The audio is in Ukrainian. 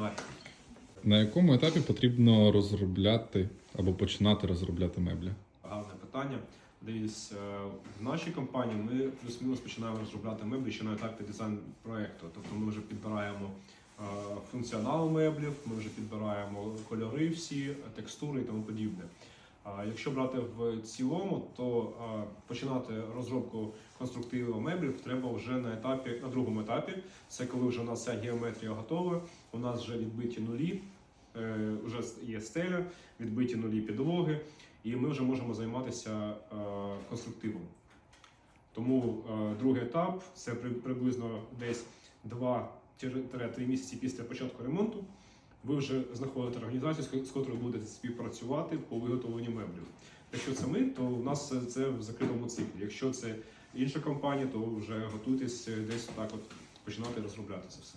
Давай. На якому етапі потрібно розробляти або починати розробляти меблі? Гарне питання. Дивіться, в нашій компанії ми плюс-мінус починаємо розробляти меблі ще на етапі дизайн проекту. Тобто ми вже підбираємо е, функціонал меблів, ми вже підбираємо кольори, всі текстури і тому подібне. Якщо брати в цілому, то починати розробку конструктиву меблів треба вже на етапі, на другому етапі. Це коли вже у нас вся геометрія готова, у нас вже відбиті нулі, е, вже є стеля, відбиті нулі підлоги, і ми вже можемо займатися конструктивом. Тому другий етап це приблизно десь 2-3 місяці після початку ремонту. Ви вже знаходите організацію, з ко- з котрою будете співпрацювати по виготовленню меблів. Якщо це ми, то у нас це в закритому циклі. Якщо це інша компанія, то вже готуйтесь десь так от починати розробляти це все.